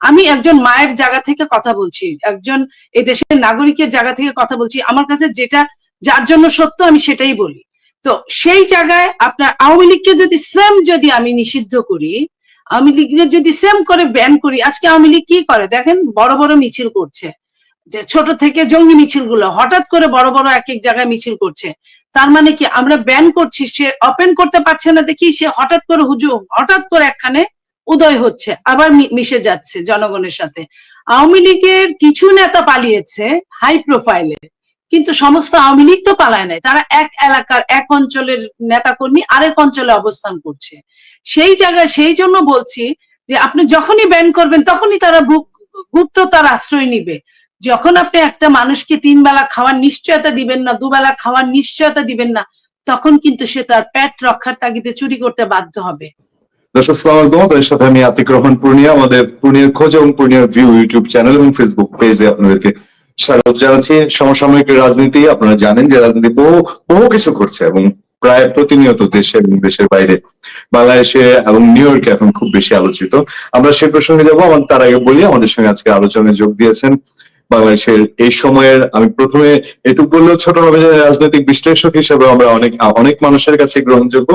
আমি একজন মায়ের জায়গা থেকে কথা বলছি, একজন এই দেশের নাগরিকের জায়গা থেকে কথা বলছি, আমার কাছে যেটা, যার জন্য সত্য আমি সেটাই বলি। তো সেই জায়গায় আপনার আওয়ামী লীগকে যদি সেম যদি আমি নিষিদ্ধ করি, আওয়ামী লীগের যদি সেম করে ব্যান করি, আজকে আওয়ামী লীগ কি করে? দেখেন, বড় বড় মিছিল করছে। যে ছোট থেকে জঙ্গি মিছিলগুলো হঠাৎ করে বড় বড় এক এক জায়গায় মিছিল করছে। তার মানে কি আমরা ব্যান করছি, সে ওপেন করতে পারছে না দেখি, সে হঠাৎ করে হুজুম হঠাৎ করে একখানে উদয় হচ্ছে, আবার মিশে যাচ্ছে জনগণের সাথে। আওয়ামী লীগের কিছু নেতা পালিয়েছে হাই প্রোফাইলে কিন্তু সমস্ত আওয়ামী লীগ তো পালায় নাই। তারা এক এলাকার, এক অঞ্চলের নেতাকর্মী আরেক অঞ্চলে অবস্থান করছে। সেই জায়গায় সেই জন্য বলছি যে আপনি যখনই ব্যান করবেন, তখনই তারা বুক- গুপ্ততার আশ্রয় নিবে। যখন আপনি একটা মানুষকে তিন বেলা খাওয়ার নিশ্চয়তা দিবেন না, দুবেলা খাওয়ার নিশ্চয়তা দিবেন না, তখন কিন্তু সে তার পেট রক্ষার তাগিদে চুরি করতে বাধ্য হবে। সমসাময়িক রাজনীতি, আপনারা জানেন যে রাজনীতি বহু বহু কিছু করছে এবং প্রায় প্রতিনিয়ত দেশে এবং দেশের বাইরে বাংলাদেশে এবং নিউ ইয়র্কে এখন খুব বেশি আলোচিত। আমরা সেই প্রসঙ্গে যাব, আমার তার আগে বলি, আমাদের সঙ্গে আজকে আলোচনায় যোগ দিয়েছেন বাংলাদেশের এই সময়ের, আমি প্রথমে এটুকু বললেও ছোট হবে যে রাজনৈতিক বিশ্লেষক হিসেবে আমরা অনেক অনেক মানুষের কাছে গ্রহণযোগ্য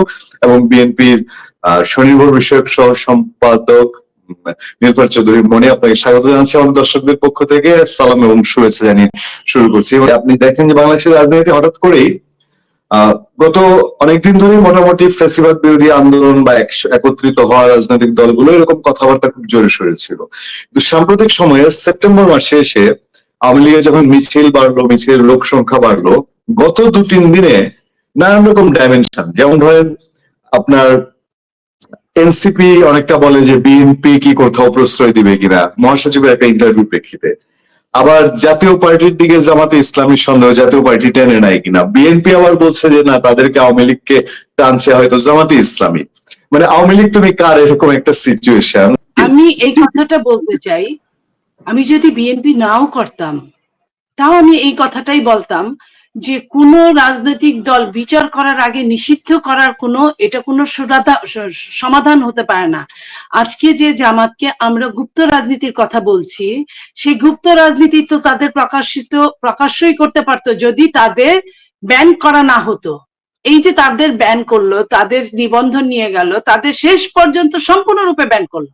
এবং বিএনপির স্বনির্ভর বিষয়ক সহ সম্পাদক নির্ভর চৌধুরী মনে আপনাকে স্বাগত জানাচ্ছি আমাদের দর্শকদের পক্ষ থেকে। সালাম এবং শুভেচ্ছা জানিয়ে শুরু করছি। আপনি দেখেন যে বাংলাদেশের রাজনীতি হঠাৎ করেই গত অনেকদিন ধরে মোটামুটি ফেসিবাদ বিরোধী আন্দোলন বা একত্রিত হওয়া রাজনৈতিক দলগুলো এরকম কথাবার্তা খুব জোরে সোরে ছিল। কিন্তু সাম্প্রতিক সময়ে সেপ্টেম্বর মাসে এসে আওয়ামী যখন মিছিল বাড়লো, মিছিলের লোক সংখ্যা বাড়লো, গত দু তিন দিনে নানান রকম ডাইমেনশন যেমন ধরেন আপনার এনসিপি অনেকটা বলে যে বিএনপি কি কোথাও প্রশ্রয় দিবে কিনা, মহাসচিবের একটা ইন্টারভিউ প্রেক্ষিতে। আবার জাতীয় পার্টির দিকে জামাতে ইসলামী সন্দেহ জাতীয় পার্টি টেনে নাই কিনা? বিএনপি আবার বলছে যে, না, তাদেরকে আওয়ামী লীগকে টানছে হয়তো জামাতে ইসলামী। মানে আওয়ামী লীগ, তুমি কার এরকম একটা সিচুয়েশন আমি এই কথাটা বলতে চাই, আমি যদি বিএনপি নাও করতাম, তাও আমি এই কথাটাই বলতাম যে কোনো রাজনৈতিক দল বিচার করার আগে নিষিদ্ধ করার কোনো, এটা কোনো সমাধান হতে পারে না। আজকে যে জামাতকে আমরা গুপ্ত রাজনীতির কথা বলছি, সেই গুপ্ত রাজনীতি তো তাদের প্রকাশিত, প্রকাশ্যই করতে পারতো যদি তাদের ব্যান করা না হতো। এই যে তাদের ব্যান করল, তাদের নিবন্ধন নিয়ে গেল, তাদের শেষ পর্যন্ত সম্পূর্ণরূপে ব্যান করল।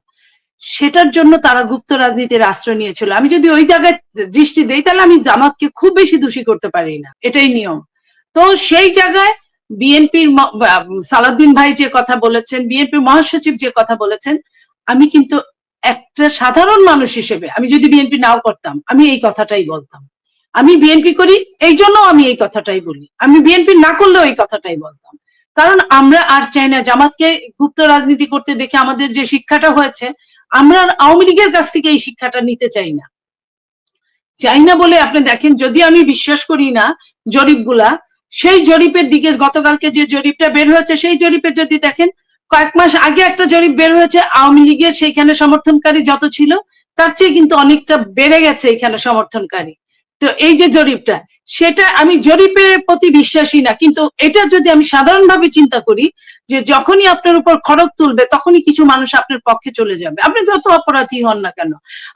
সেটার জন্য তারা গুপ্ত রাজনীতির আশ্রয় নিয়েছিল। আমি যদি ওই জায়গায় দৃষ্টি দেই, তাহলে আমি জামাতকে খুব বেশি দোষী করতে পারি না। এটাই নিয়ম। তো সেই জায়গায় বিএনপির সালাউদ্দিন ভাই যে কথা বলেছেন, বিএনপির মহাসচিব যে কথা বলেছেন, আমি কিন্তু একটা সাধারণ মানুষ হিসেবে, আমি যদি বিএনপি নাও করতাম, আমি এই কথাটাই বলতাম। আমি বিএনপি করি, এই জন্য আমি এই কথাটাই বলি। আমি বিএনপি না করলেও এই কথাটাই বলতাম। কারণ আমরা আর চাই না, জামাতকে গুপ্ত রাজনীতি করতে দেখে আমাদের যে শিক্ষাটা হয়েছে, আমরা আওয়ামী লীগের কাছ থেকে এই শিক্ষাটা নিতে চাই না। চাই না বলে আপনি দেখেন, যদি আমি বিশ্বাস করি না জরিপগুলা, সেই জরিপের দিকে গতকালকে যে জরিপটা বের হয়েছে, সেই জরিপে যদি দেখেন, কয়েক মাস আগে একটা জরিপ বের হয়েছে, আওয়ামী লীগের সেইখানে সমর্থনকারী যত ছিল, তার চেয়ে কিন্তু অনেকটা বেড়ে গেছে এখানে সমর্থনকারী। তো এই যে জরিপটা সেটা আমি জরিপের প্রতি বিশ্বাসী না, কিন্তু এটা যদি আমি সাধারণভাবে চিন্তা করি, যে যখনই আপনার উপর খড়ক তুলবে, তখনই কিছু মানুষ আপনার পক্ষে চলে যাবে। আপনি যত অপরাধী হন না কেন,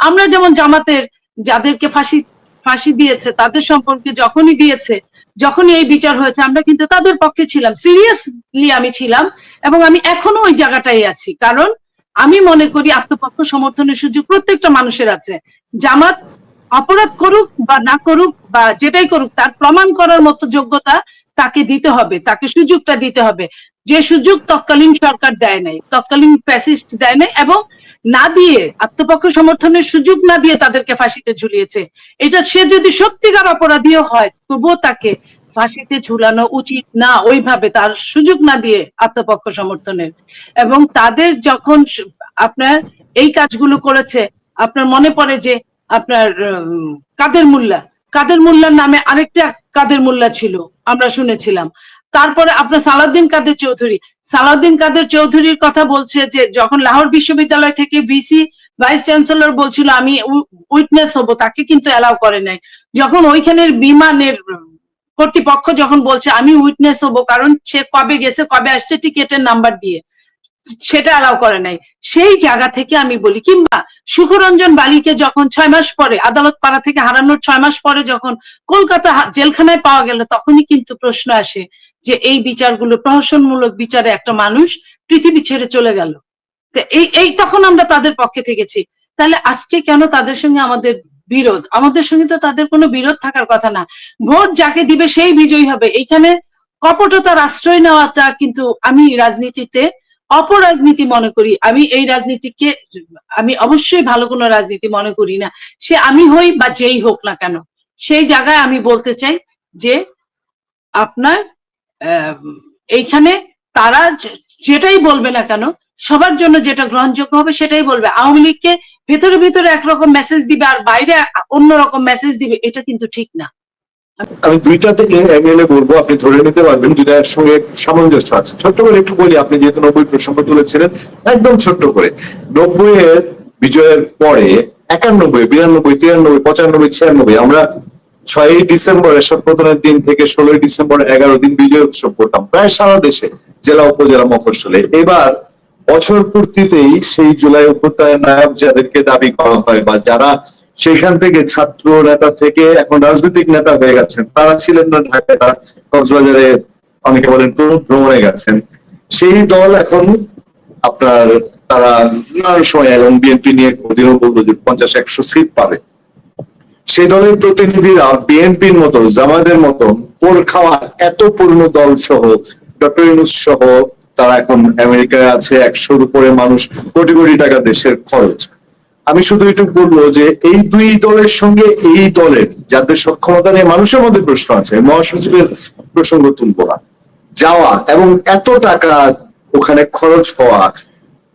আমরা যেমন জামাতের যাদেরকে ফাঁসি ফাঁসি দিয়েছে, তাদের সম্পর্কে যখনই দিয়েছে, যখনই এই বিচার হয়েছে, আমরা কিন্তু তাদের পক্ষে ছিলাম। সিরিয়াসলি আমি ছিলাম, এবং আমি এখনও ওই জায়গাটাই আছি। কারণ আমি মনে করি আত্মপক্ষ সমর্থনের সুযোগ প্রত্যেকটা মানুষের আছে। জামাত অপরাধ করুক বা না করুক বা যেটাই করুক, তার প্রমাণ করার মতো যোগ্যতা তাকে দিতে হবে, তাকে সুযোগটা দিতে হবে। যে সুযোগ তৎকালীন সরকার দেয় নাই, তৎকালীন ফ্যাসিস্ট দেয় নাই এবং না দিয়ে, আত্মপক্ষ সমর্থনের সুযোগ না দিয়ে তাদেরকে ফাঁসিতে ঝুলিয়েছে। এটা সে যদি সত্যিকার অপরাধীও হয়, তবুও তাকে ফাঁসিতে ঝুলানো উচিত না, ওইভাবে তার সুযোগ না দিয়ে আত্মপক্ষ সমর্থনের। এবং তাদের যখন আপনার এই কাজগুলো করেছে, আপনার মনে পড়ে যে আপনার কাদের মোল্লা। কাদের মোল্লার নামে আরেকটা কাদের মোল্লা ছিল, আমরা শুনেছিলাম। তারপরে আপনার সালাউদ্দিন কাদের চৌধুরী। সালাউদ্দিন কাদের চৌধুরীর কথা বলছে যে, যখন লাহোর বিশ্ববিদ্যালয় থেকে ভিসি ভাইস চ্যান্সেলর বলছিল, আমি উইটনেস হব তাকে কিন্তু অ্যালাউ করে নাই। যখন ওইখানের বিমানের, কর্তৃপক্ষ যখন বলছে, আমি উইটনেস হব কারণ সে কবে গেছে, কবে আসছে টিকেটের নাম্বার দিয়ে। সেটা অ্যালাউ করে নাই। সেই জায়গা থেকে আমি বলি, কিংবা সুখরঞ্জন বালিকে যখন ছয় মাস পরে, আদালত পাড়া থেকে হারানোর ছয় মাস পরে যখন কলকাতা জেলখানায় পাওয়া গেল, তখনই কিন্তু প্রশ্ন আসে যে, এই বিচারগুলো, প্রহসনমূলক বিচারে একটা মানুষ পৃথিবী ছেড়ে চলে গেল। এই এই তখন আমরা তাদের পক্ষে থেকেছি। তাহলে আজকে কেন তাদের সঙ্গে আমাদের বিরোধ? আমাদের সঙ্গে তো তাদের কোনো বিরোধ থাকার কথা না। ভোট যাকে দিবে, সেই বিজয়ী হবে। এইখানে কপটতার আশ্রয় নেওয়াটা কিন্তু আমি রাজনীতিতে অপরাজনীতি মনে করি। আমি এই রাজনীতিকে, আমি অবশ্যই ভালো কোনো রাজনীতি মনে করি না। সে আমি হই বা যেই হোক না কেন। সেই জায়গায় আমি বলতে চাই যে, আপনার এইখানে তারা যেটাই বলবে না কেন, সবার জন্য যেটা গ্রহণযোগ্য হবে সেটাই বলবে। আওয়ামী লীগকে ভেতরে ভেতরে একরকম মেসেজ দিবে আর বাইরে অন্যরকম মেসেজ দিবে, এটা কিন্তু ঠিক না। আমি দুইটা থেকে এমএলএ বলব আপনি ধরে নিতে পারবেন দুইটার সঙ্গে সামঞ্জস্য আছে। ছোট্ট করে একটু বলি, আপনি যেহেতু নব্বই প্রসঙ্গ তুলেছিলেন, একদম ছোট্ট করে। নব্বই এর বিজয়ের পরে একানব্বই, বিরানব্বই, তিরানব্বই, পঁচানব্বই, ছিয়ানব্বই, আমরা ছয়ই ডিসেম্বর এসব প্রথমের দিন থেকে ষোলোই ডিসেম্বর, এগারো দিন বিজয় উৎসব করতাম, প্রায় সারা দেশে, জেলা, উপজেলা, মফস্বলে। এবার বছর পূর্তিতেই সেই জুলাই অভ্যুত্থানের নায়ক যাদেরকে দাবি করা হয় বা যারা সেখান থেকে ছাত্র নেতা থেকে এখন রাজনৈতিক নেতা হয়ে গেছেন। তারা ছিলেন না ঢাকায় তারা কক্সবাজারে অনেকে বলেন তরুণ ভ্রমণে গেছেন। সেই দল এখন আপনার তারা নানান সময় এবং বিএনপি নিয়ে কোনদিনও বলব যে পঞ্চাশ, একশো সিট পাবে। সেই দলের প্রতিনিধিরা বিএনপির মতো জামাতের মতো, পোর খাওয়া এত পূর্ণ দল সহ, ডক্টর ইউনুস সহ, তারা এখন আমেরিকায় আছে, একশোর উপরে মানুষ, কোটি কোটি টাকা দেশের খরচ। আমি শুধু একটু বলব যে এই দুই দলের সঙ্গে এই দলের যাদের সক্ষমতা নিয়ে মানুষের মধ্যে প্রশ্ন আছে মহাসচিবের প্রসঙ্গ তুলবো না। যাওয়া এবং এত টাকা ওখানে খরচ হওয়া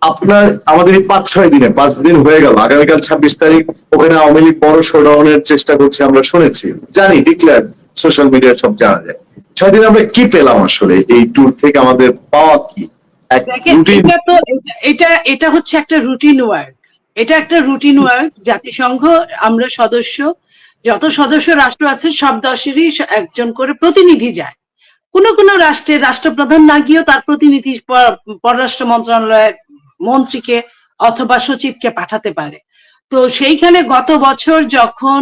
আপনার আমাদের এই পাঁচ ছয় দিনে পাঁচ দিন হয়ে গেল আগামীকাল ছাব্বিশ তারিখ ওখানে আওয়ামী লীগ বড় শোডাউনের চেষ্টা করছে আমরা শুনেছি। জানি ডিক্লেয়ার সোশ্যাল মিডিয়ায় সব জানা যায়। ছয় দিন আমরা কি পেলাম আসলে? এই ট্যুর থেকে আমাদের পাওয়া কি? এক এটা এটা- এটা এটা হচ্ছে একটা রুটিন ওয়ার্ক এটা একটা রুটিন ওয়ার্ক জাতিসংঘ, আমরা সদস্য, যত সদস্য রাষ্ট্র আছে, সব দশেরই একজন করে প্রতিনিধি যায়। কোন কোন রাষ্ট্রের রাষ্ট্রপ্রধান না গিয়েও তার প্রতিনিধি পররাষ্ট্র মন্ত্রণালয়ের মন্ত্রীকে অথবা সচিবকে পাঠাতে পারে। তো সেইখানে গত বছর যখন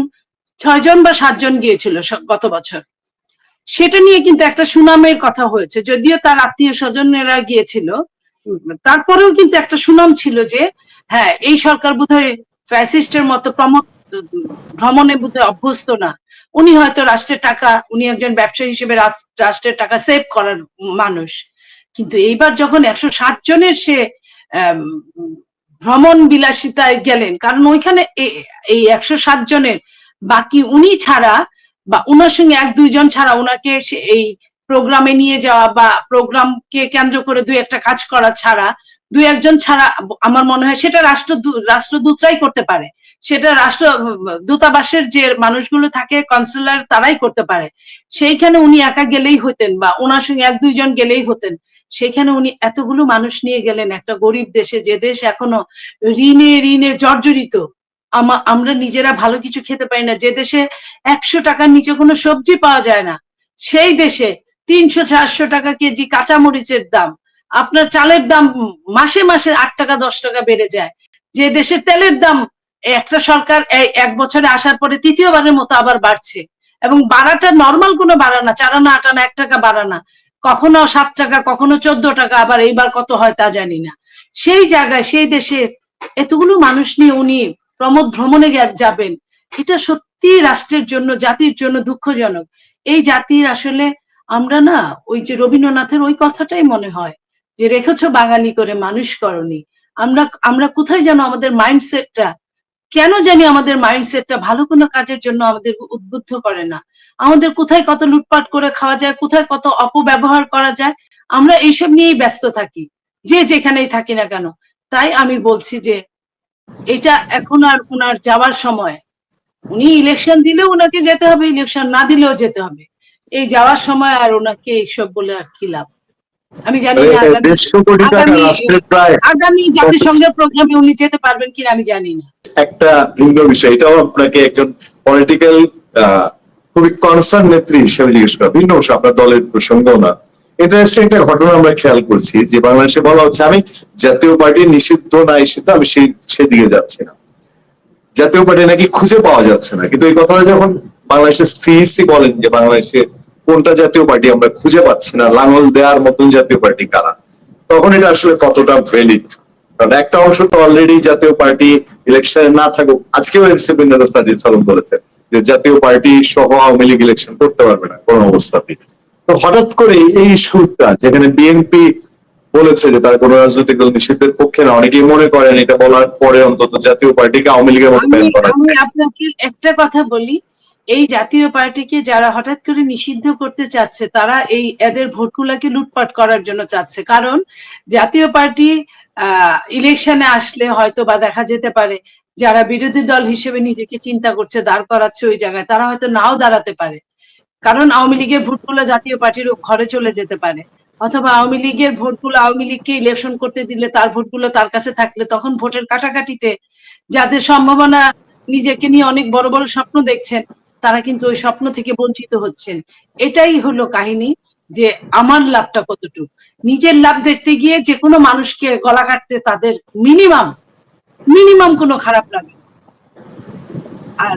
ছয়জন বা সাতজন গিয়েছিল গত বছর, সেটা নিয়ে কিন্তু একটা সুনামের কথা হয়েছে। যদিও তার আত্মীয় স্বজনেরা গিয়েছিল তারপরেও কিন্তু একটা সুনাম ছিল যে হ্যাঁ এই সরকার বোধহয় ফ্যাসিস্টের মতো প্রমোদ ভ্রমণে বোধহয় অভ্যস্ত না। উনি হয়তো রাষ্ট্রের টাকা, উনি একজন ব্যবসায়ী হিসেবে রাষ্ট্রের টাকা সেভ করার মানুষ। কিন্তু এইবার যখন একশো ষাট জনের সে ভ্রমণ বিলাসিতায় গেলেন, কারণ ওইখানে এই একশো ষাট জনের বাকি উনি ছাড়া বা ওনার সঙ্গে এক দুইজন ছাড়া ওনাকে সে- এই প্রোগ্রামে নিয়ে যাওয়া বা প্রোগ্রামকে কেন্দ্র করে দুই একটা কাজ করা ছাড়া দুই একজন ছাড়া আমার মনে হয় সেটা রাষ্ট্র রাষ্ট্রদূতরাই করতে পারে। সেটা রাষ্ট্র, দূতাবাসের যে মানুষগুলো থাকে কনসুলার তারাই করতে পারে। সেইখানে উনি একা গেলেই হতেন বা ওনার সঙ্গে এক দুইজন গেলেই হতেন। সেখানে উনি এতগুলো মানুষ নিয়ে গেলেন, একটা গরিব দেশে, যে দেশ এখনও ঋণে ঋণে জর্জরিত। আমা- আমরা নিজেরা ভালো কিছু খেতে পারি না। যে দেশে একশো টাকার নিচে কোনো সবজি পাওয়া যায় না, সেই দেশে তিনশো, চারশো টাকা কেজি কাঁচামরিচের দাম। আপনার চালের দাম মাসে মাসে আট টাকা, দশ টাকা বেড়ে যায়। যে দেশের তেলের দাম, একটা সরকার এক বছরে আসার পরে তৃতীয়বারের মতো আবার বাড়ছে। এবং বাড়াটা নর্মাল কোনো বাড়া না, চারানা, আটানা এক টাকা বাড়ানা কখনো সাত টাকা, কখনো চোদ্দ টাকা, আবার এইবার কত হয় তা জানি না। সেই জায়গায়, সেই দেশে এতগুলো মানুষ নিয়ে উনি প্রমোদ ভ্রমণে যাবেন, এটা সত্যি রাষ্ট্রের জন্য, জাতির জন্য দুঃখজনক। এই জাতির আসলে আমরা না, ওই যে রবীন্দ্রনাথের ওই কথাটাই মনে হয় যে রেখেছো বাঙালি করে মানুষ করনি। আমরা আমরা কোথায় যেন আমাদের মাইন্ডসেটটা কেন জানি আমাদের মাইন্ডসেটটা ভালো কোনো কাজের জন্য আমাদের উদ্বুদ্ধ করে না। আমাদের কোথায় কত লুটপাট করে খাওয়া যায়, কোথায় কত অপব্যবহার করা যায়, আমরা এইসব নিয়েই ব্যস্ত থাকি, যে যেখানেই থাকি না কেন। তাই আমি বলছি যে এটা এখন আর ওনার যাওয়ার সময়। উনি ইলেকশন দিলেও ওনাকে যেতে হবে ইলেকশন না দিলেও যেতে হবে। এই যাওয়ার সময় আর ওনাকে এইসব বলে আর কি লাভ? আমি জানি না আগামী- জাতিসংঘের প্রোগ্রামে উনি যেতে পারবেন কিনা আমি জানি না। একটা ভিন্ন বিষয়। এটাও আপনাকে একজন পলিটিক্যাল খুবই কনসার্ন নেত্রী হিসেবে জিজ্ঞেস করা। ভিন্ন অবশ্য আপনার দলের প্রসঙ্গ না। ইন্টারেস্টিং একটা ঘটনা আমরা খেয়াল করছি যে বাংলাদেশে বলা হচ্ছে আমি জাতীয় পার্টি নিষিদ্ধ না নিষিদ্ধ আমি সেই সেদিকে যাচ্ছি না। জাতীয় পার্টি নাকি খুঁজে পাওয়া যাচ্ছে না। কিন্তু এই কথাটা যখন বাংলাদেশের সিইসি বলেন যে বাংলাদেশে কোনটা জাতীয় পার্টি আমরা খুঁজে পাচ্ছি না। লাঙল দেওয়ার মতন জাতীয় পার্টি কারা? তখন এটা আসলে কতটা ভ্যালিড কারণ একটা অংশ তো অলরেডি জাতীয় পার্টি ইলেকশনে না থাকুক আজকেও এনসিপি নেতা সাজিদ সালাম বলেছেন যে জাতীয় পার্টি সহ আওয়ামী লীগ ইলেকশন করতে পারবে না কোনো অবস্থাতেই। তো হঠাৎ করে এই সুরটা যেখানে বিএনপি বলেছে যে তারা কোন রাজনৈতিক দল নিষিদ্ধের পক্ষে না অনেকেই মনে করেন এটা বলার পরে অন্তত জাতীয় পার্টিকে আওয়ামী লীগের মতো ব্যান করা আপনাকে একটা কথা বলি। এই জাতীয় পার্টিকে যারা হঠাৎ করে নিষিদ্ধ করতে চাচ্ছে, তারা এই এদের ভোটগুলাকে লুটপাট করার জন্য চাচ্ছে। কারণ জাতীয় পার্টি ইলেকশনে আসলে হয়তো বা দেখা যেতে পারে যারা বিরোধী দল হিসেবে নিজেকে চিন্তা করছে, দাঁড় করাচ্ছে ওই জায়গায়, তারা হয়তো নাও দাঁড়াতে পারে। কারণ আওয়ামী লীগের ভোটগুলো জাতীয় পার্টির ঘরে চলে যেতে পারে। অথবা আওয়ামী লীগের ভোটগুলো আওয়ামী লীগকে ইলেকশন করতে দিলে তার ভোটগুলো তার কাছে থাকলে তখন ভোটের কাটাকাটিতে যাদের সম্ভাবনা নিজেকে নিয়ে অনেক বড় বড় স্বপ্ন দেখছেন তারা কিন্তু ওই স্বপ্ন থেকে বঞ্চিত হচ্ছেন। এটাই হলো কাহিনী যে আমার লাভটা কতটুকু। নিজের লাভ দেখতে গিয়ে যে কোনো মানুষকে গলা কাটতে তাদের মিনিমাম মিনিমাম কোনো খারাপ লাগে আর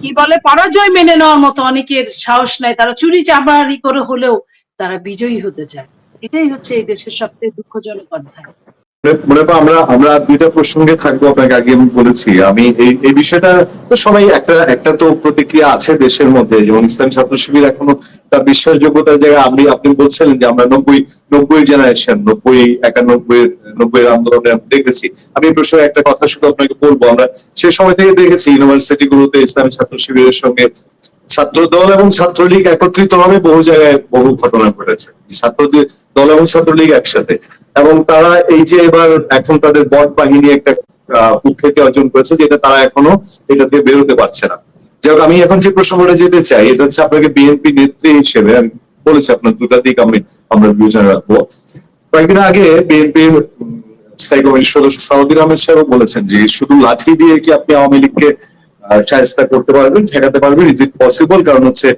কি বলে, পরাজয় মেনে নেওয়ার মতো অনেকের সাহস নাই। তারা চুরি চামারি করে হলেও তারা বিজয়ী হতে চায়। এটাই হচ্ছে এই দেশের সবচেয়ে দুঃখজনক অধ্যায়। মনে- আমরা আমরা দুইটা প্রসঙ্গে থাকব আপনাকে আগে আমি বলেছি। আমি এই এই বিষয়টা তো সবাই একটা একটা তো প্রতিক্রিয়া আছে দেশের মধ্যে। যেমন ইসলাম ছাত্র শিবির এখনও তার বিশ্বাসযোগ্যতার জায়গায় আপনি আপনি বলছিলেন যে আমরা নব্বই নব্বই জেনারেশন নব্বই, একানব্বই, নব্বই আন্দোলনে দেখেছি। আমি প্রসঙ্গে একটা কথা শুধু আপনাকে বলব। আমরা সে সময় থেকে দেখেছি ইউনিভার্সিটি গুলোতে ইসলামী ছাত্র শিবিরের সঙ্গে ছাত্র দল এবং ছাত্রলীগ একত্রিত হবে বহু জায়গায় বহু ঘটনা ঘটেছে। ছাত্র দল এবং ছাত্রলীগ একসাথে। এবং তারা এই যে এবার এখন তাদের বট বাহিনী একটা কুখ্যাতি অর্জন করেছে, যেটা তারা এখনও এটা দিয়ে বেরোতে পারছে না। যাই আমি এখন যে প্রসঙ্গটা যেতে চাই, এটা হচ্ছে আপনাকে বিএনপি নেত্রী হিসেবে আমি বলেছি, আপনার দুটা দিক আমি, আমরা বিবেচনা রাখব। কয়েকদিন আগে বিএনপির স্থায়ী কমিটির সদস্য সাউদ্দিন আহমেদ সাহেব বলেছেন যে শুধু লাঠি দিয়ে কি আপনি আওয়ামী লীগকে সাহায্য করতে পারবেন ঠেকাতে পারবেন ইজ ইট পসিবল কারণ হচ্ছে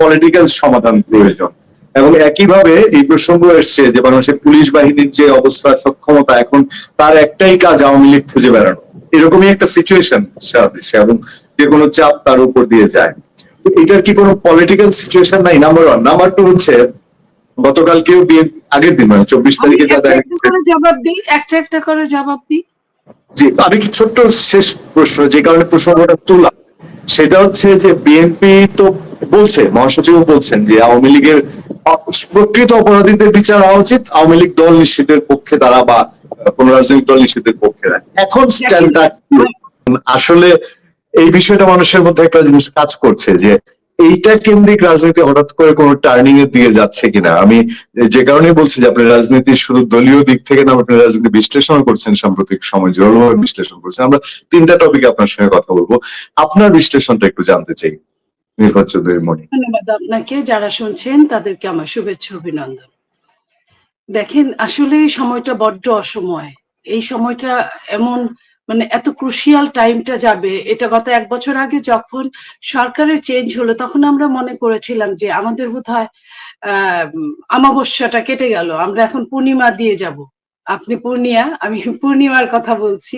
পলিটিক্যাল সমাধান প্রয়োজন। এবং একইভাবে এই প্রসঙ্গ এসছে যে বাংলাদেশের পুলিশ বাহিনীর যে অবস্থা সক্ষমতা এখন তার একটাই কাজ আওয়ামী লীগ খুঁজে বেড়ানো। এরকমই একটা সিচুয়েশন সারা দেশে এবং যে কোনো চাপ তার উপর দিয়ে যায়। তো এটার কি কোনো পলিটিক্যাল সিচুয়েশন নাই? নাম্বার ওয়ান নাম্বার টু হচ্ছে গতকালকেও বিয়ে আগের দিন মানে চব্বিশ তারিখে যা দেখা জবাব দিই একটা একটা করে জবাব দিই। জি, আমি ছোট্ট শেষ প্রশ্ন, যে কারণে প্রসঙ্গটা তোলা সেটা হচ্ছে যে বিএনপি তো বলছে মহাসচিব বলছেন যে আওয়ামী লীগের প্রকৃত অপরাধীদের বিচার হওয়া উচিত, আওয়ামী লীগ দল নিষিদ্ধের পক্ষে তারা বা কোন রাজনৈতিক দল নিষিদ্ধের পক্ষে এখন স্ট্যান্ডার্ড আসলে এই বিষয়টা মানুষের মধ্যে একটা জিনিস কাজ করছে যে এইটা কেন্দ্রিক রাজনীতি হঠাৎ করে কোন টার্নিং এর দিকে যাচ্ছে কিনা? আমি যে কারণে বলছি যে আপনি রাজনীতি শুধু দলীয় দিক থেকে না আপনি রাজনীতি বিশ্লেষণ করছেন সাম্প্রতিক সময় জোরভাবে বিশ্লেষণ করছেন। আমরা তিনটা টপিকে আপনার সঙ্গে কথা বলব। আপনার বিশ্লেষণটা একটু জানতে চাই নির্ভর চৌধুরী, মণি। ধন্যবাদ আপনাকে। যারা শুনছেন, তাদেরকে আমার শুভেচ্ছা, অভিনন্দন। দেখেন, আসলে সময়টা বড্ড অসময়। এই সময়টা এমন মানে এত ক্রুশিয়াল টাইমটা যাবে, এটা গত এক বছর আগে যখন সরকারের চেঞ্জ হলো, তখন আমরা মনে করেছিলাম যে আমাদের বোধ হয় আমাবস্যাটা কেটে গেল, আমরা এখন পূর্ণিমা দিয়ে যাব। আপনি পূর্ণিয়া, আমি পূর্ণিমার কথা বলছি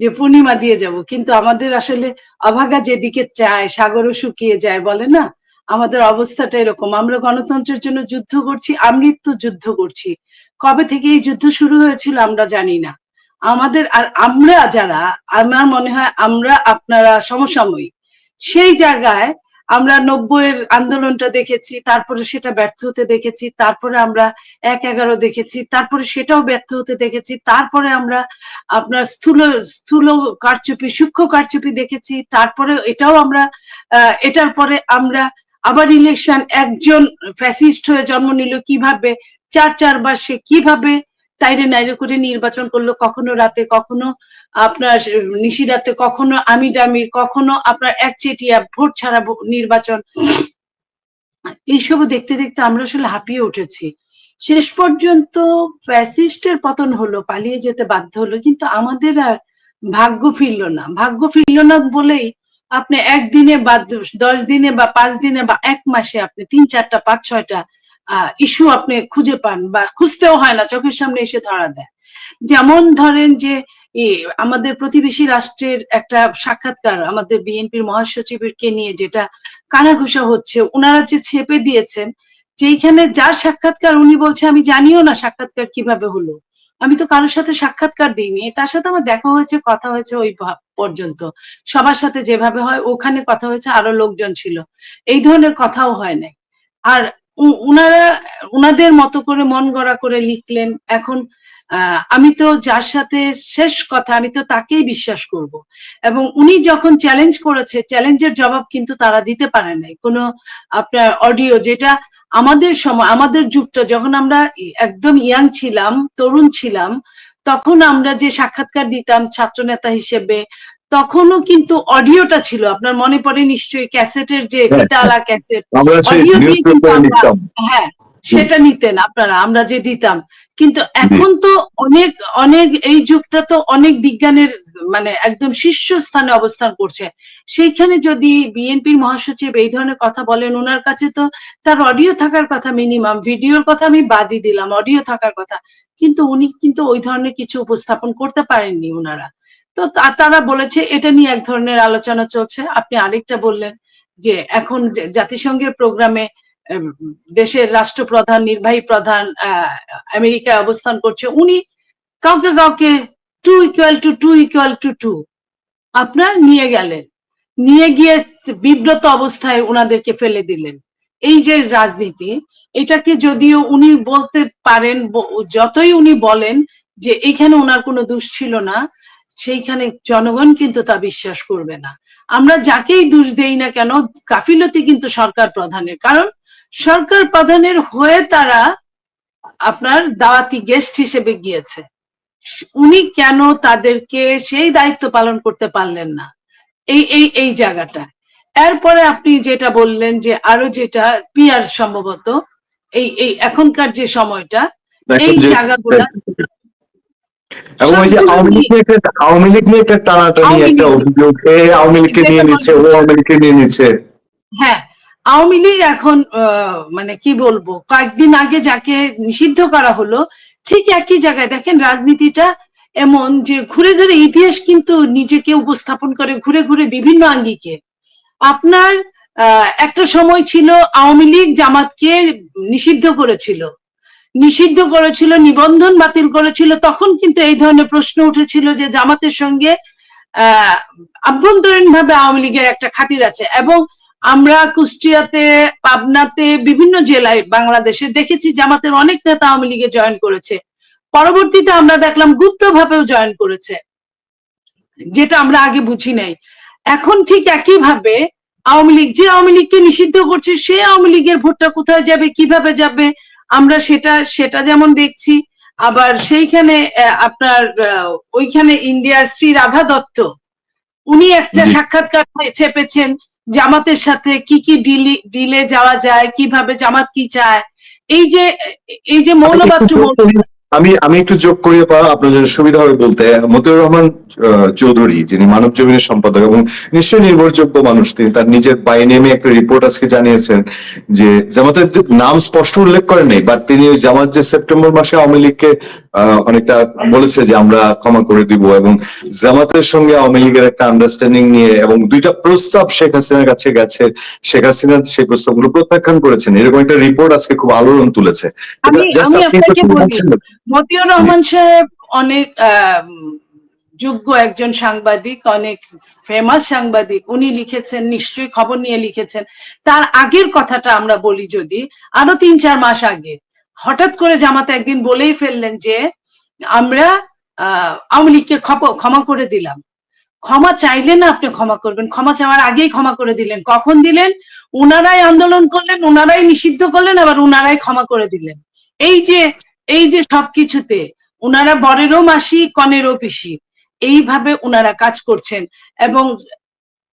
যে পূর্ণিমা দিয়ে যাব, কিন্তু আমাদের আসলে অভাগা যেদিকে চায়, সাগরও শুকিয়ে যায় বলে না? আমাদের অবস্থাটা এরকম, আমরা গণতন্ত্রের জন্য যুদ্ধ করছি, আমৃত্যু যুদ্ধ করছি। কবে থেকে এই যুদ্ধ শুরু হয়েছিল আমরা জানি না। আমাদের আর আমরা যারা, আমার মনে হয় আমরা আপনারা সমসাময়িক, সেই জায়গায় আমরা নব্বইয়ের আন্দোলনটা দেখেছি, তারপরে সেটা ব্যর্থ হতে দেখেছি, তারপরে আমরা এক এগারো দেখেছি, তারপরে সেটাও ব্যর্থ হতে দেখেছি, তারপরে আমরা আপনার স্থূল স্থূল কারচুপি, সূক্ষ্ম কারচুপি দেখেছি, তারপরে এটাও আমরা এটার পরে আমরা আবার ইলেকশন একজন ফ্যাসিস্ট হয়ে জন্ম নিল, কীভাবে, চার চারবার সে কীভাবে তাইরে নাইরে করে নির্বাচন করল, কখনো রাতে, কখনো আপনার নিশিরাতে, কখনো আমি ডামির কখনো আপনার একচেটিয়া ভোট ছাড়া নির্বাচন। এইসব দেখতে দেখতে আমরা আসলে হাঁপিয়ে উঠেছি। শেষ পর্যন্ত ফ্যাসিস্টের পতন হলো, পালিয়ে যেতে বাধ্য হলো, কিন্তু আমাদের আর ভাগ্য ফিরল না। ভাগ্য ফিরল না বলেই আপনি একদিনে বা দশ দিনে বা পাঁচ দিনে বা এক মাসে আপনি তিন চারটা, পাঁচ ছয়টা ইস্যু আপনি খুঁজে পান বা খুঁজতেও হয় না, চোখের সামনে এসে ধরা দেয়। যেমন ধরেন যে আমাদের প্রতিবেশী রাষ্ট্রের একটা সাক্ষাৎকার আমাদের বিএনপির মহাসচিবকে নিয়ে যেটা কানাঘুষা হচ্ছে ওনারা যে ছেপে দিয়েছেন, যেইখানে যার সাক্ষাৎকার উনি বলছে, আমি জানিও না সাক্ষাৎকার কীভাবে হলো। আমি তো কারোর সাথে সাক্ষাৎকার দিইনি। তার সাথে আমার দেখা হয়েছে, কথা হয়েছে ওই পর্যন্ত। সবার সাথে যেভাবে হয়, ওখানে কথা হয়েছে, আরও লোকজন ছিল। এই ধরনের কথাও হয় নাই। আর উনারা, উনাদের মতো করে মন গড়া করে লিখলেন। এখন আমি তো যার সাথে শেষ কথা, আমি তো তাকেই বিশ্বাস করব। এবং উনি যখন চ্যালেঞ্জ করেছে চ্যালেঞ্জের জবাব কিন্তু তারা দিতে পারে নাই। কোনো আপনার অডিও যেটা আমাদের সময়, আমাদের যুগটা, যখন আমরা একদম ইয়াং ছিলাম, তরুণ ছিলাম, তখন আমরা যে সাক্ষাৎকার দিতাম ছাত্রনেতা হিসেবে তখনও কিন্তু অডিওটা ছিল। আপনার মনে পড়ে নিশ্চয়ই ক্যাসেটের যে হ্যাঁ, ফিতালা ক্যাসেট? লিখতাম হ্যাঁ সেটা নিতেন আপনারা আমরা যে দিতাম। কিন্তু এখন তো অনেক অনেক এই যুগটা তো অনেক বিজ্ঞানের মানে একদম শীর্ষস্থানে অবস্থান করছে। সেইখানে যদি বিএনপির মহাসচিব এই ধরনের কথা বলেন ওনার কাছে তো তার অডিও থাকার কথা মিনিমাম ভিডিওর কথা আমি বাদই দিলাম অডিও থাকার কথা। কিন্তু উনি কিন্তু ওই ধরনের কিছু উপস্থাপন করতে পারেননি ওনারা তো তারা বলেছে, এটা নিয়ে এক ধরনের আলোচনা চলছে। আপনি আরেকটা বললেন যে, এখন জাতিসংঘের প্রোগ্রামে দেশের রাষ্ট্রপ্রধান, নির্বাহী প্রধান আমেরিকায় অবস্থান করছে, উনি কাউকে কাউকে two equal to two equal to two আপনার নিয়ে গেলেন। নিয়ে গিয়ে বিব্রত অবস্থায় উনাদেরকে ফেলে দিলেন। এই যে রাজনীতি, এটাকে যদিও উনি বলতে পারেন যতই উনি বলেন যে, এখানে ওনার কোনো দোষ ছিল না সেইখানে জনগণ কিন্তু তা বিশ্বাস করবে না। আমরা যাকেই দোষ দেই না কেন গাফিলতি কিন্তু সরকার প্রধানের। কারণ সরকার প্রধানের হয়ে তারা আপনার দাওয়াতি গেস্ট হিসেবে গিয়েছে। উনি কেন তাদেরকে সেই দায়িত্ব পালন করতে পারলেন না? এই এই এই জায়গাটা। এরপরে আপনি যেটা বললেন যে আরও যেটা পিয়ার সম্ভবত এই এই এখনকার যে সময়টা এই জায়গাগুলা এবং ওই যে আওয়ামী লীগ নিয়ে একটা আওয়ামী লীগ নিয়ে একটা টানাটানি একটা অভিযোগ। এ আওয়ামী লীগকে নিয়ে নিচ্ছে ও আওয়ামী লীগকে নিয়ে নিচ্ছে। হ্যাঁ আওয়ামী লীগ এখন মানে কি বলব কয়েকদিন আগে যাকে নিষিদ্ধ করা হলো ঠিক একই জায়গায় দেখেন রাজনীতিটা এমন যে ঘুরে ঘুরে ইতিহাস কিন্তু নিজেকে উপস্থাপন করে ঘুরে ঘুরে বিভিন্ন আঙ্গিকে। আপনার আহ, একটা সময় ছিল আওয়ামী লীগ জামাতকে নিষিদ্ধ করেছিল। নিষিদ্ধ করেছিল, নিবন্ধন বাতিল করেছিল, তখন কিন্তু এই ধরনের প্রশ্ন উঠেছিল যে জামাতের সঙ্গে আভ্যন্তরীণ ভাবে আওয়ামী লীগের একটা খাতির আছে। এবং আমরা কুষ্টিয়াতে, পাবনাতে, বিভিন্ন জেলায় বাংলাদেশে দেখেছি জামাতের অনেক নেতা আওয়ামী লীগে জয়েন করেছে। পরবর্তীতে আমরা দেখলাম গুপ্ত ভাবেও জয়েন করেছে, যেটা আমরা আগে বুঝি নাই। এখন ঠিক একই ভাবে আওয়ামী লীগ, যে আওয়ামী লীগকে নিষিদ্ধ করছে, সে আওয়ামী লীগের ভোটটা কোথায় যাবে, কীভাবে যাবে আমরা সেটা সেটা যেমন দেখছি আবার সেইখানে আপনার ওইখানে ইন্ডিয়ার শ্রী রাধা দত্ত উনি একটা সাক্ষাৎকার চেপেছেন জামাতের সাথে কি কি ডিলি ডিলে যাওয়া যায় কীভাবে জামাত কি চায়। এই যে এই যে মৌলবাদ্য আমি আমি একটু যোগ করিয়ে পা, আপনার জন্য সুবিধা হবে বলতে, মতিউর রহমান চৌধুরী, যিনি মানব জমিনের সম্পাদক এবং নিশ্চয়ই নির্ভরযোগ্য মানুষ, তিনি তার নিজের বাই নেমে একটা রিপোর্ট আজকে জানিয়েছেন যে জামাতের নাম স্পষ্ট উল্লেখ করেন নাই বাট তিনি ওই জামাত যে সেপ্টেম্বর মাসে আওয়ামী লীগকে অনেকটা বলেছে যে আমরা ক্ষমা করে দিব এবং জামাতের সঙ্গে আওয়ামী লীগের একটা আন্ডারস্ট্যান্ডিং নিয়ে এবং দুইটা প্রস্তাব শেখ হাসিনার কাছে গেছে। শেখ হাসিনা সেই প্রস্তাবগুলো প্রত্যাখ্যান করেছেন। এরকম একটা রিপোর্ট আজকে খুব আলোড়ন তুলেছে। মতিউর রহমান সাহেব অনেক যোগ্য একজন সাংবাদিক অনেক ফেমাস সাংবাদিক। উনি লিখেছেন নিশ্চয়ই খবর নিয়ে লিখেছেন। তার আগের কথাটা আমরা বলি যদি আরও তিন চার মাস আগে হঠাৎ করে জামাতে একদিন বলেই ফেললেন যে, আমরা আওয়ামী লীগকে ক্ষমা করে দিলাম। ক্ষমা চাইলেন না আপনি ক্ষমা করবেন। ক্ষমা চাওয়ার আগেই ক্ষমা করে দিলেন। কখন দিলেন? উনারাই আন্দোলন করলেন, উনারাই নিষিদ্ধ করলেন, আবার উনারাই ক্ষমা করে দিলেন। এই যে এই যে সবকিছুতে উনারা বরেরও মাসি, কনেরও পিসি, এইভাবে উনারা কাজ করছেন। এবং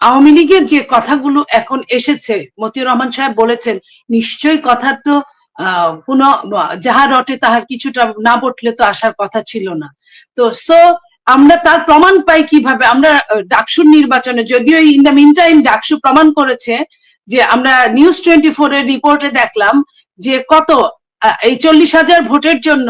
আওয়ামী লীগের যে কথাগুলো এখন এসেছে, মতিউর রহমান সাহেব বলেছেন, নিশ্চয়ই কথার তো কোন, যাহা রটে তাহার কিছুটা না বটলে তো আসার কথা ছিল না। তো সো আমরা তার প্রমাণ পাই কীভাবে? আমরা ডাকসুর নির্বাচনে, যদিও in the mean time DUCSU প্রমাণ করেছে যে আমরা নিউজ টোয়েন্টি ফোর এর রিপোর্টে দেখলাম যে কত এই চল্লিশ হাজার ভোটের জন্য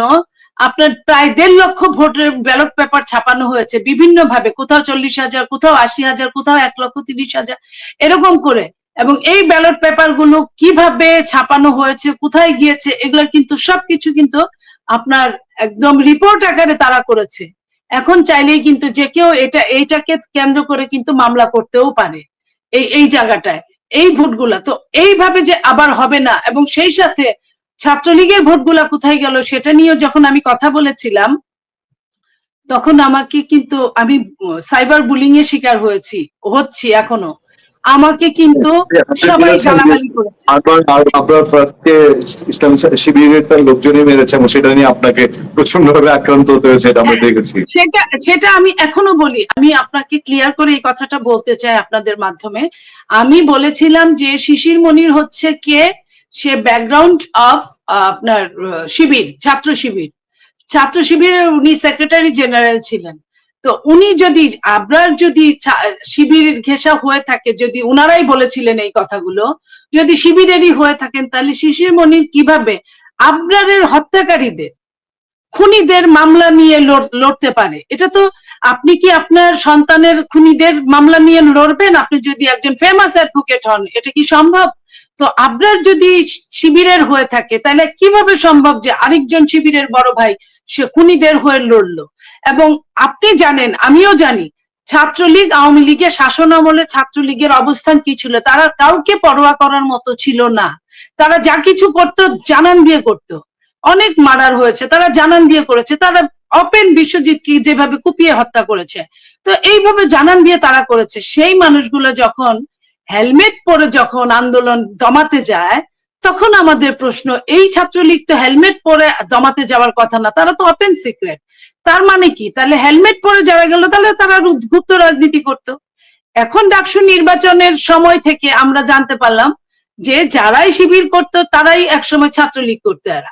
আপনার প্রায় দেড় লক্ষ ভোটের ব্যালট পেপার ছাপানো হয়েছে। বিভিন্ন ভাবে কোথাও চল্লিশ হাজার, কোথাও আশি হাজার, কোথাও এক লক্ষ তিরিশ হাজার, এরকম করে। এবং এই ব্যালট পেপারগুলো কীভাবে ছাপানো হয়েছে, কোথায় গিয়েছে এগুলো কিন্তু সবকিছু কিন্তু আপনার একদম রিপোর্ট আকারে তারা করেছে। এখন চাইলেই কিন্তু যে কেউ এটা, এইটাকে কেন্দ্র করে কিন্তু মামলা করতেও পারে এই এই জায়গাটায়, এই ভোটগুলা। তো এইভাবে যে আবার হবে না, এবং সেই সাথে ছাত্রলীগের ভোটগুলা কোথায় গেল সেটা নিয়েও যখন আমি কথা বলেছিলাম, তখন আমাকে কিন্তু আমি সাইবার বুলিং এর শিকার হয়েছি, হচ্ছি এখনও। আমাকে কিন্তু সবাই গালাগালি করেছে। আপনার ফ্রাককে ইসলাম শিবিরের তার লোকজনই মেরেছে সেটা নিয়ে আপনাকে প্রচণ্ড ভাবে আক্রান্ত হতে হয়েছে এটা আমরা দেখেছি। সেটা সেটা আমি এখনও বলি আমি আপনাকে ক্লিয়ার করে এই কথাটা বলতে চাই আপনাদের মাধ্যমে। আমি বলেছিলাম যে শিশির মনির হচ্ছে কে? সে ব্যাকগ্রাউন্ড অফ আপনার শিবির ছাত্র শিবির। ছাত্র শিবিরের উনি সেক্রেটারি জেনারেল ছিলেন। তো উনি যদি, আবরার যদি ছা- শিবির ঘেঁষা হয়ে থাকে, যদি উনারাই বলেছিলেন এই কথাগুলো, যদি শিবিরেরই হয়ে থাকেন, তাহলে শিশির মনির কীভাবে আবরারের হত্যাকারীদের, খুনিদের মামলা নিয়ে লড়তে পারে? এটা তো আপনি কি আপনার সন্তানের খুনিদের মামলা নিয়ে লড়বেন? আপনি যদি একজন ফেমাস অ্যাডভোকেট হন, এটা কি সম্ভব? তো আপনার যদি শিবিরের হয়ে থাকে, তাহলে কীভাবে সম্ভব যে আরেকজন শিবিরের বড় ভাই, সে খুনিদের হয়ে লড়লো? এবং আপনি জানেন, আমিও জানি, ছাত্রলীগ আওয়ামী লীগের শাসন আমলে ছাত্রলীগের অবস্থান কি ছিল? তারা কাউকে পরোয়া করার মতো ছিল না। তারা যা কিছু করতো, জানান দিয়ে করতো। অনেক মার্ডার হয়েছে, তারা জানান দিয়ে করেছে। তারা অপেন বিশ্বজিৎকে যেভাবে কুপিয়ে হত্যা করেছে। তো এইভাবে জানান দিয়ে তারা করেছে। সেই মানুষগুলো যখন হেলমেট পরে যখন আন্দোলন দমাতে যায়, তখন আমাদের প্রশ্ন, এই ছাত্রলীগ তো হেলমেট পরে দমাতে যাওয়ার কথা না, তারা তো অপেন সিক্রেট। তার মানে কি? তাহলে হেলমেট পরে যারা গেল, তাহলে তারা গুপ্ত রাজনীতি করত। এখন ডাকসু নির্বাচনের সময় থেকে আমরা জানতে পারলাম যে যারাই শিবির করতো, তারাই একসময় ছাত্রলীগ করতে এরা।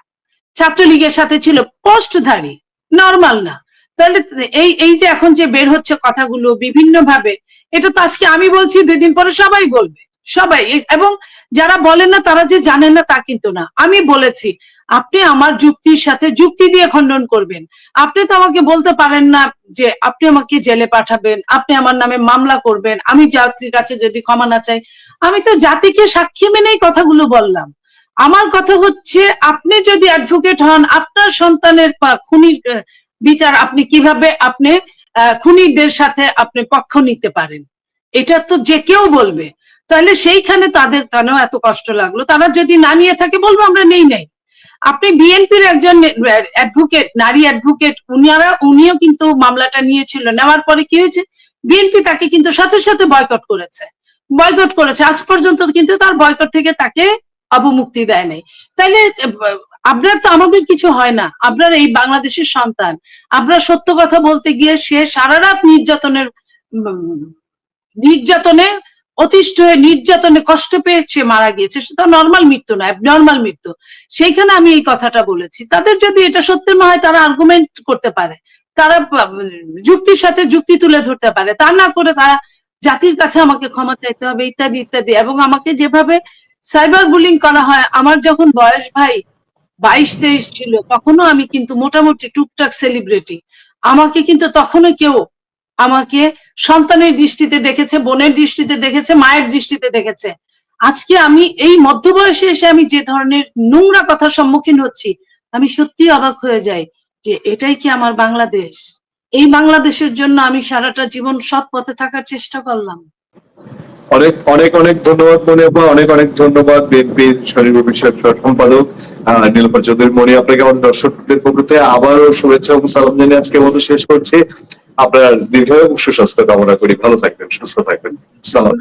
ছাত্রলীগের সাথে ছিল পোস্টধারী, নর্মাল না। তাহলে এই এই যে এখন যে বের হচ্ছে কথাগুলো বিভিন্ন ভাবে এটা তো আজকে আমি বলছি, দুই দিন পরে সবাই বলবে। সবাই এবং যারা বলেন না, তারা যে জানেন না, তা কিন্তু না। আমি বলেছি, আপনি আমার যুক্তির সাথে যুক্তি দিয়ে খণ্ডন করবেন। আপনি তো আমাকে বলতে পারেন না যে, আপনি আমাকে জেলে পাঠাবেন, আপনি আমার নামে মামলা করবেন, আমি জাতির কাছে যদি ক্ষমা না চাই। আমি তো জাতিকে সাক্ষী মেনেই কথাগুলো বললাম। আমার কথা হচ্ছে, আপনি যদি অ্যাডভোকেট হন, আপনার সন্তানের খুনির বিচার আপনি কীভাবে আপনি খুনিদের সাথে আপনি পক্ষ নিতে পারেন? এটা তো যে কেউ বলবে। তাহলে সেইখানে তাদের কেন এত কষ্ট লাগল? তারা যদি না নিয়ে থাকে, বলব আমরা নেই নাই। আপনি বিএনপির একজন অ্যাডভোকেট নারী অ্যাডভোকেট উনিরা, উনিও কিন্তু মামলাটা নিয়েছিল। নেওয়ার পরে কি হয়েছে? বিএনপি তাকে কিন্তু সাথে সাথে বয়কট করেছে। বয়কট করেছে। আজ পর্যন্ত কিন্তু তার বয়কট থেকে তাকে অবমুক্তি দেয় নাই। তাইলে, আপনার তো আমাদের কিছু হয় না। আপনার এই বাংলাদেশের সন্তান। আপনার সত্য কথা বলতে গিয়ে সে সারা রাত নির্যাতনের নির্যাতনে, অতিষ্ঠ হয়ে নির্যাতনে কষ্ট পেয়েছে মারা গিয়েছে। সেটা নর্মাল মৃত্যু না নর্মাল মৃত্যু। সেইখানে আমি এই কথাটা বলেছি। তাদের যদি এটা সত্য না হয়, তারা আর্গুমেন্ট করতে পারে। তারা যুক্তির সাথে যুক্তি তুলে ধরতে পারে। তা না করে তারা জাতির কাছে আমাকে ক্ষমা চাইতে হবে, ইত্যাদি ইত্যাদি। এবং আমাকে যেভাবে সাইবার বুলিং করা হয়, আমার যখন বয়স ভাই বাইশ, তেইশ ছিল, তখনও আমি কিন্তু মোটামুটি টুকটাক সেলিব্রিটি আমাকে কিন্তু তখনও কেউ আমাকে সন্তানের দৃষ্টিতে দেখেছে বোনের দৃষ্টিতে দেখেছে মায়ের দৃষ্টিতে দেখেছে। আজকে আমি এই মধ্যবয়সে এসে আমি যে ধরনের নোংরা কথার সম্মুখীন হচ্ছি আমি সত্যি অবাক হয়ে যাই যে এটাই কি আমার বাংলাদেশ? এই বাংলাদেশের জন্য আমি সারাটা জীবন সৎ পথে থাকার চেষ্টা করলাম। অনেক অনেক অনেক ধন্যবাদ মনে আপা অনেক অনেক ধন্যবাদ বিএনপির শরীর বিষয়ক সম্পাদক আহ, নীলফার চৌধুরী মণি আপনাকে আমার দর্শকদের পক্ষ আবারও শুভেচ্ছা এবং সালাম জানিয়ে আজকে মতো শেষ করছি। আপনার দীর্ঘ এবং সুস্বাস্থ্য কামনা করি ভালো থাকবেন সুস্থ থাকবেন। সালাম।